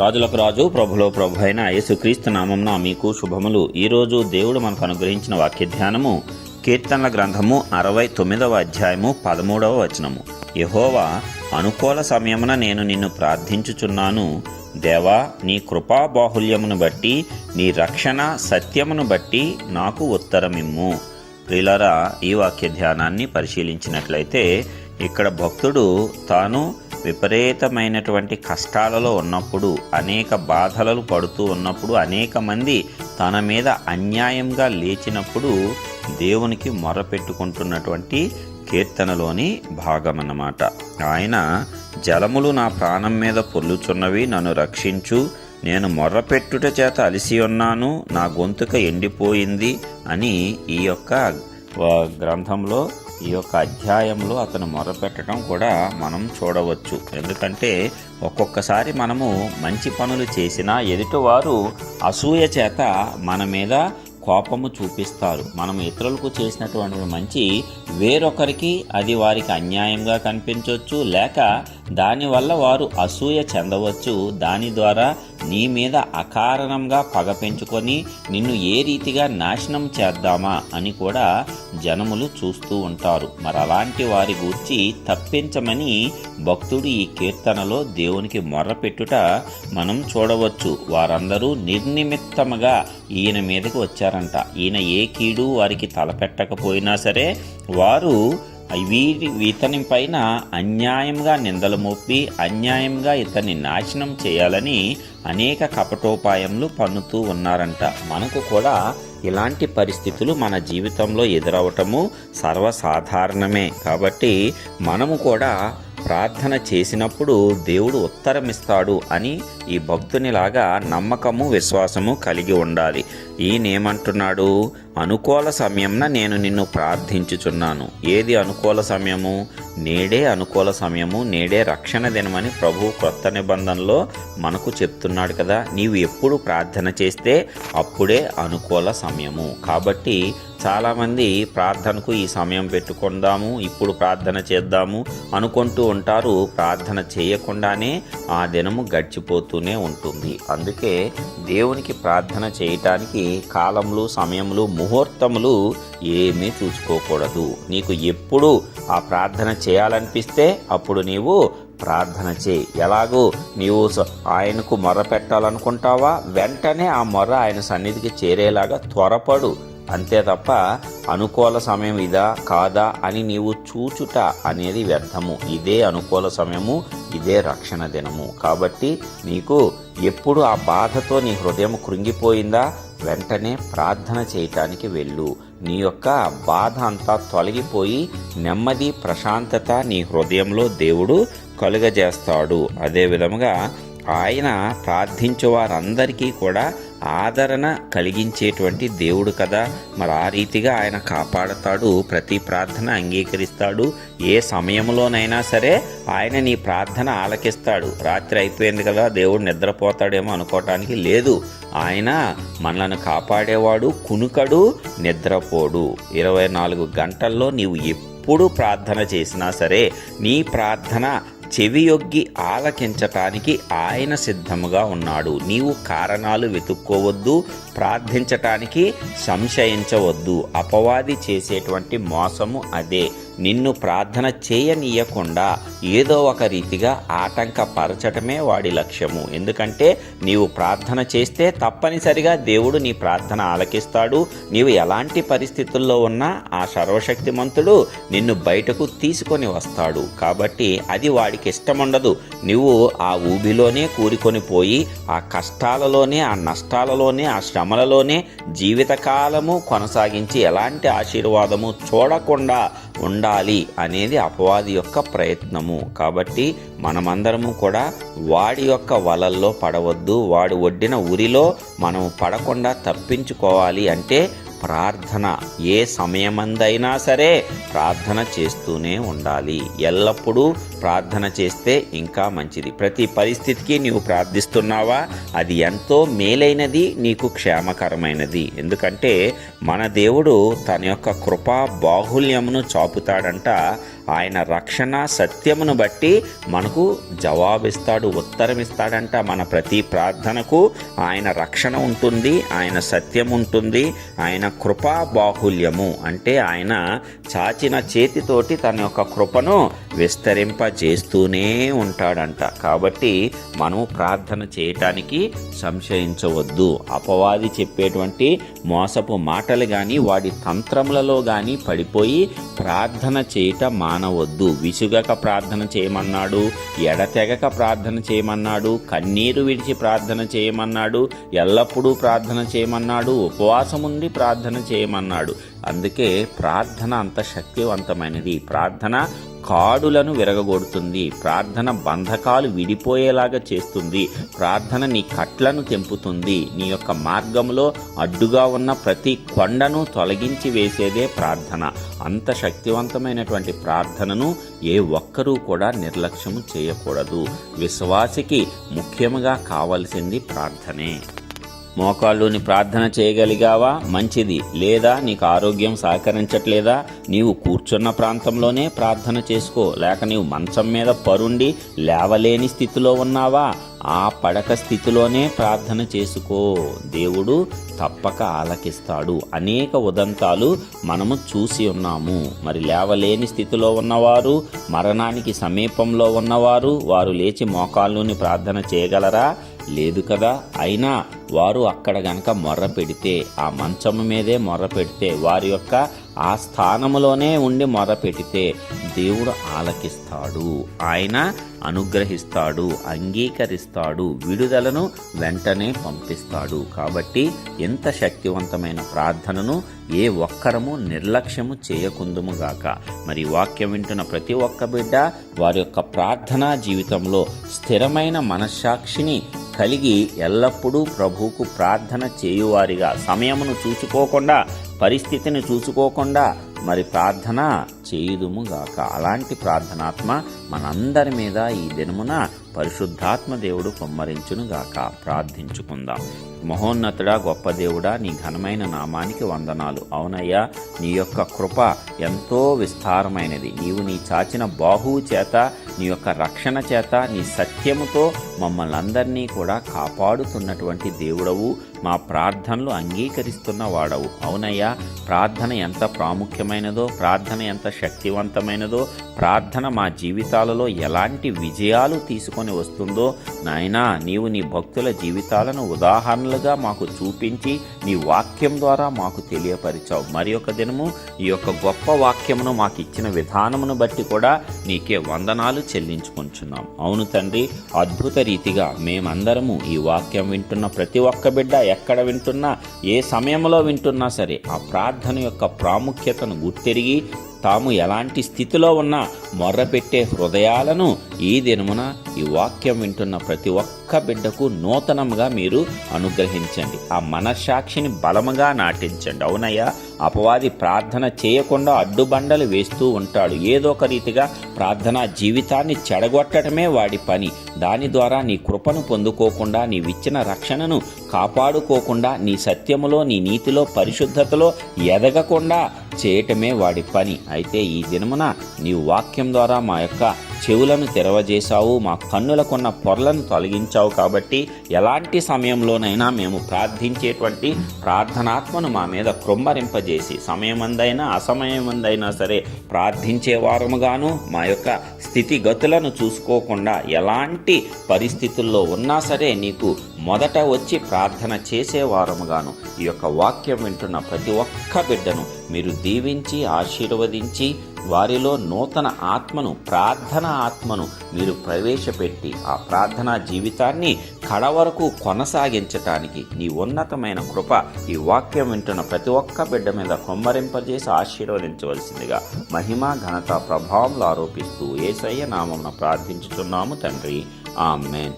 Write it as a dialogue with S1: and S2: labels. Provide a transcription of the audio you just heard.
S1: రాజులకు రాజు ప్రభులో ప్రభు అయిన యేసుక్రీస్తు నామంన మీకు శుభములు. ఈరోజు దేవుడు మనకు అనుగ్రహించిన వాక్య ధ్యానము కీర్తనల గ్రంథము అరవై తొమ్మిదవ అధ్యాయము పదమూడవ వచనము. యహోవా అనుకూల సమయమున నేను నిన్ను ప్రార్థించుచున్నాను. దేవా నీ కృపా బాహుల్యమును బట్టి నీ రక్షణ సత్యమును బట్టి నాకు ఉత్తరమిమ్ము. ప్రిలరా ఈ వాక్య ధ్యానాన్ని పరిశీలించినట్లయితే ఇక్కడ భక్తుడు తాను విపరీతమైనటువంటి కష్టాలలో ఉన్నప్పుడు అనేక బాధలను పడుతూ ఉన్నప్పుడు అనేక మంది తన మీద అన్యాయంగా లేచినప్పుడు దేవునికి మొరపెట్టుకుంటున్నటువంటి కీర్తనలోని భాగమన్నమాట. ఆయన జలములు నా ప్రాణం మీద పొల్లుచున్నవి నన్ను రక్షించు. నేను మొర్రపెట్టుట చేత అలిసి ఉన్నాను. నా గొంతుక ఎండిపోయింది అని ఈ యొక్క గ్రంథంలో ఈ యొక్క అధ్యాయంలో అతను మొరపెట్టడం కూడా మనం చూడవచ్చు. ఎందుకంటే ఒక్కొక్కసారి మనము మంచి పనులు చేసినా ఎదుటివారు అసూయ చేత మన మీద కోపము చూపిస్తారు. మనం ఇతరులకు చేసినటువంటి మంచి వేరొకరికి అది వారికి అన్యాయంగా కనిపించవచ్చు లేక దానివల్ల వారు అసూయ చెందవచ్చు. దాని ద్వారా నీ మీద అకారణంగా పగ పెంచుకొని నిన్ను ఏ రీతిగా నాశనం చేద్దామా అని కూడా జనములు చూస్తూ ఉంటారు. మరి అలాంటి వారి గూర్చి తప్పించమని భక్తుడు ఈ కీర్తనలో దేవునికి మొర్రపెట్టుట మనం చూడవచ్చు. వారందరూ నిర్నిమిత్తముగా ఈయన మీదకి వచ్చారంట. ఈయన ఏ కీడు వారికి తలపెట్టకపోయినా సరే వారు వీరి ఇతని పైన అన్యాయంగా నిందలు మోపి అన్యాయంగా ఇతన్ని నాశనం చేయాలని అనేక కపటోపాయములు పన్నుతూ ఉన్నారంట. మనకు కూడా ఇలాంటి పరిస్థితులు మన జీవితంలో ఎదురవటము సర్వసాధారణమే. కాబట్టి మనము కూడా ప్రార్థన చేసినప్పుడు దేవుడు ఉత్తరమిస్తాడు అని ఈ భక్తునిలాగా నమ్మకము విశ్వాసము కలిగి ఉండాలి. ఈయనేమంటున్నాడు? అనుకూల సమయంన నేను నిన్ను ప్రార్థించుచున్నాను. ఏది అనుకూల సమయము? నేడే అనుకూల సమయము నేడే రక్షణ దినమని ప్రభు కొత్త నిబంధనలో మనకు చెప్తున్నాడు కదా. నీవు ఎప్పుడు ప్రార్థన చేస్తే అప్పుడే అనుకూల సమయము. కాబట్టి చాలామంది ప్రార్థనకు ఈ సమయం పెట్టుకుందాము ఇప్పుడు ప్రార్థన చేద్దాము అనుకుంటూ ఉంటారు. ప్రార్థన చేయకుండానే ఆ దినము గడిచిపోతూనే ఉంటుంది. అందుకే దేవునికి ప్రార్థన చేయటానికి కాలములు సమయములు ముహూర్తములు ఏమీ చూసుకోకూడదు నీకు ఎప్పుడు ఆ ప్రార్థన చేయాలనిపిస్తే అప్పుడు నీవు ప్రార్థన చేయి. ఎలాగూ నీవు ఆయనకు మొర పెట్టాలనుకుంటావా? వెంటనే ఆ మొర ఆయన సన్నిధికి చేరేలాగా త్వరపడు. అంతే తప్ప అనుకూల సమయం ఇదా కాదా అని నీవు చూచుట అనేది వ్యర్థము. ఇదే అనుకూల సమయము ఇదే రక్షణ దినము. కాబట్టి నీకు ఎప్పుడు ఆ బాధతో నీ హృదయం కృంగిపోయిందా? వెంటనే ప్రార్థన చేయటానికి వెళ్ళు. నీ యొక్క బాధ అంతా తొలగిపోయి నెమ్మది ప్రశాంతత నీ హృదయంలో దేవుడు కలుగజేస్తాడు. అదే విధముగా ఆయన ప్రార్థించే వారందరికీ కూడా ఆదరణ కలిగించేటువంటి దేవుడు కదా. మరి ఆ రీతిగా ఆయన కాపాడతాడు ప్రతి ప్రార్థన అంగీకరిస్తాడు. ఏ సమయంలోనైనా సరే ఆయన నీ ప్రార్థన ఆలకిస్తాడు. రాత్రి అయిపోయింది కదా దేవుడు నిద్రపోతాడేమో అనుకోవటానికి లేదు. ఆయన మనల్ని కాపాడేవాడు కునుకడు నిద్రపోడు. ఇరవై నాలుగు గంటల్లో నీవు ఎప్పుడు ప్రార్థన చేసినా సరే నీ ప్రార్థన చెవియొగ్గి ఆలకించటానికి ఆయన సిద్ధముగా ఉన్నాడు. నీవు కారణాలు వెతుక్కోవద్దు ప్రార్థించటానికి సంశయించవద్దు. అపవాది చేసేటువంటి మోసము అదే. నిన్ను ప్రార్థన చేయనీయకుండా ఏదో ఒక రీతిగా ఆటంకపరచటమే వాడి లక్ష్యము. ఎందుకంటే నీవు ప్రార్థన చేస్తే తప్పనిసరిగా దేవుడు నీ ప్రార్థన ఆలకిస్తాడు. నీవు ఎలాంటి పరిస్థితుల్లో ఉన్నా ఆ సర్వశక్తిమంతుడు నిన్ను బయటకు తీసుకొని వస్తాడు. కాబట్టి అది వాడికి ఇష్టముండదు. నువ్వు ఆ ఊబిలోనే కూరుకొని పోయి ఆ కష్టాలలోనే ఆ నష్టాలలోనే ఆ శ్రమలలోనే జీవితకాలము కొనసాగించి ఎలాంటి ఆశీర్వాదము చూడకుండా ఉండ ఉండాలి అనేది అపవాది యొక్క ప్రయత్నము. కాబట్టి మనమందరము కూడా వాడి యొక్క వలల్లో పడవద్దు వాడు ఒడ్డిన ఉరిలో మనం పడకుండా తప్పించుకోవాలి అంటే ప్రార్థన. ఏ సమయమందైనా సరే ప్రార్థన చేస్తూనే ఉండాలి. ఎల్లప్పుడూ ప్రార్థన చేస్తే ఇంకా మంచిది. ప్రతి పరిస్థితికి నీవు ప్రార్థిస్తున్నావా? అది ఎంతో మేలైనది నీకు క్షేమకరమైనది. ఎందుకంటే మన దేవుడు తన యొక్క కృపా బాహుల్యమును చాపుతాడంట. ఆయన రక్షణ సత్యమును బట్టి మనకు జవాబిస్తాడు ఉత్తరం ఇస్తాడంట మన ప్రతి ప్రార్థనకు ఆయన రక్షణ ఉంటుంది ఆయన సత్యం ఉంటుంది ఆయన కృపా బాహుల్యము అంటే ఆయన చాచిన చేతితోటి తన యొక్క కృపను విస్తరింపజేస్తూనే ఉంటాడంట. కాబట్టి మనము ప్రార్థన చేయటానికి సంశయించవద్దు. అపవాది చెప్పేటువంటి మోసపు మాటలు కానీ వాడి తంత్రములలో కానీ పడిపోయి ప్రార్థన చేయట మానవద్దు. విసుగక ప్రార్థన చేయమన్నాడు ఎడతెగక ప్రార్థన చేయమన్నాడు కన్నీరు విడిచి ప్రార్థన చేయమన్నాడు ఎల్లప్పుడూ ప్రార్థన చేయమన్నాడు ఉపవాసం ఉండి ప్రార్థన ప్రార్థన చేయమన్నాడు. అందుకే ప్రార్థన అంత శక్తివంతమైనది. ప్రార్థన కాడులను విరగగొడుతుంది. ప్రార్థన బంధకాలు విడిపోయేలాగా చేస్తుంది. ప్రార్థన నీ కట్లను తెంపుతుంది. నీ యొక్క మార్గంలో అడ్డుగా ఉన్న ప్రతి కొండను తొలగించి వేసేదే ప్రార్థన. అంత శక్తివంతమైనటువంటి ప్రార్థనను ఏ ఒక్కరూ కూడా నిర్లక్ష్యము చేయకూడదు. విశ్వాసికి ముఖ్యముగా కావలసింది ప్రార్థనే. మోకాళ్ళుని ప్రార్థన చేయగలిగావా? మంచిది. లేదా నీకు ఆరోగ్యం సహకరించట్లేదా? నీవు కూర్చున్న ప్రాంతంలోనే ప్రార్థన చేసుకో. లేక నీవు మంచం మీద పరుండి లేవలేని స్థితిలో ఉన్నావా? ఆ పడక స్థితిలోనే ప్రార్థన చేసుకో. దేవుడు తప్పక ఆలకిస్తాడు. అనేక ఉదంతాలు మనము చూసి ఉన్నాము. మరి లేవలేని స్థితిలో ఉన్నవారు మరణానికి సమీపంలో ఉన్నవారు వారు లేచి మోకాళ్ళుని ప్రార్థన చేయగలరా? లేదు కదా? అయినా వారు అక్కడ గనక మొర్ర పెడితే ఆ మంచము మీదే మొర్ర పెడితే వారి యొక్క ఆ స్థానములోనే ఉండి మొర్ర పెడితే దేవుడు ఆలకిస్తాడు. ఆయన అనుగ్రహిస్తాడు అంగీకరిస్తాడు విడుదలను వెంటనే పంపిస్తాడు. కాబట్టి ఎంత శక్తివంతమైన ప్రార్థనను ఏ ఒక్కరము నిర్లక్ష్యము చేయకుందుముగాక మరి వాక్యం వింటున్న ప్రతి ఒక్క బిడ్డ వారి యొక్క ప్రార్థనా జీవితంలో స్థిరమైన మనస్సాక్షిని కలిగి ఎల్లప్పుడూ ప్రభువుకు ప్రార్థన చేయువారిగా సమయమును చూసుకోకుండా పరిస్థితిని చూసుకోకుండా మరి ప్రార్థన చేయుదుముగాక అలాంటి ప్రార్థనాత్మ మనందరి మీద ఈ దినమున పరిశుద్ధాత్మ దేవుడు కొమ్మరించునుగాక ప్రార్థించుకుందాం. మహోన్నతుడా గొప్ప దేవుడా నీ ఘనమైన నామానికి వందనాలు. అవునయ్యా నీ యొక్క కృప ఎంతో విస్తారమైనది. నీవు నీ చాచిన బాహువు చేత నీ యొక్క రక్షణ చేత నీ సత్యముతో మమ్మల్ని అందరినీ కూడా కాపాడుతున్నటువంటి దేవుడవు. మా ప్రార్థనలు అంగీకరిస్తున్న వాడవు అవునయ్యా ప్రార్థన ఎంత ప్రాముఖ్యమైనదో ప్రార్థన ఎంత శక్తివంతమైనదో ప్రార్థన మా జీవితాలలో ఎలాంటి విజయాలు తీసుకొని వస్తుందో నాయనా నీవు నీ భక్తుల జీవితాలను ఉదాహరణలుగా మాకు చూపించి నీ వాక్యం ద్వారా మాకు తెలియపరిచావు. మరి ఒక దినము ఈ యొక్క గొప్ప వాక్యమును మాకు ఇచ్చిన విధానమును బట్టి కూడా నీకే వందనాలు చెల్లించుకుంటున్నాం అవును తండ్రి అద్భుత రీతిగా మేమందరము ఈ వాక్యం వింటున్న ప్రతి ఒక్క బిడ్డ ఎక్కడ వింటున్నా ఏ సమయంలో వింటున్నా సరే ఆ ప్రార్థన యొక్క ప్రాముఖ్యతను గుర్తెరిగి తాము ఎలాంటి స్థితిలో ఉన్నా మొర్రపెట్టే హృదయాలను ఈ దినమున ఈ వాక్యం వింటున్న ప్రతి ఒక్క బిడ్డకు నూతనంగా మీరు అనుగ్రహించండి. ఆ మనస్సాక్షిని బలముగా నాటించండి. అవునయ్యా అపవాది ప్రార్థన చేయకుండా అడ్డుబండలు వేస్తూ ఉంటాడు. ఏదో ఒక రీతిగా ప్రార్థనా జీవితాన్ని చెడగొట్టడమే వాడి పని. దాని ద్వారా నీ కృపను పొందుకోకుండా నీవిచ్చిన రక్షణను కాపాడుకోకుండా నీ సత్యములో నీ నీతిలో పరిశుద్ధతలో ఎదగకుండా చేయటమే వాడి పని. అయితే ఈ దినమున నీ వాక్యం ద్వారా మా యొక్క చెవులను తెరవజేశావు మా కన్నులకున్న పొరలను తొలగించావు కాబట్టి ఎలాంటి సమయంలోనైనా మేము ప్రార్థించేటువంటి ప్రార్థనాత్మను మా మీద కృంభరింపజేసి సమయమందైనా అసమయమందైనా సరే ప్రార్థించే వారముగాను మా యొక్క స్థితిగతులను చూసుకోకుండా ఎలాంటి పరిస్థితుల్లో ఉన్నా సరే నీకు మొదట వచ్చి ప్రార్థన చేసేవారముగాను. ఈ యొక్క వాక్యం వింటున్న ప్రతి ఒక్క బిడ్డను మీరు దీవించి ఆశీర్వదించి వారిలో నూతన ఆత్మను ప్రార్థన ఆత్మను మీరు ప్రవేశపెట్టి ఆ ప్రార్థనా జీవితాన్ని కడవరకు కొనసాగించటానికి నీ ఉన్నతమైన కృప ఈ వాక్యం వింటున్న ప్రతి ఒక్క బిడ్డ మీద కొమ్మరింపజేసి ఆశీర్వదించవలసిందిగా మహిమ ఘనత ప్రభావంలో ఆరోపిస్తూ ఏసయ్య నామం ప్రార్థించుతున్నాము తండ్రి. ఆమెన్.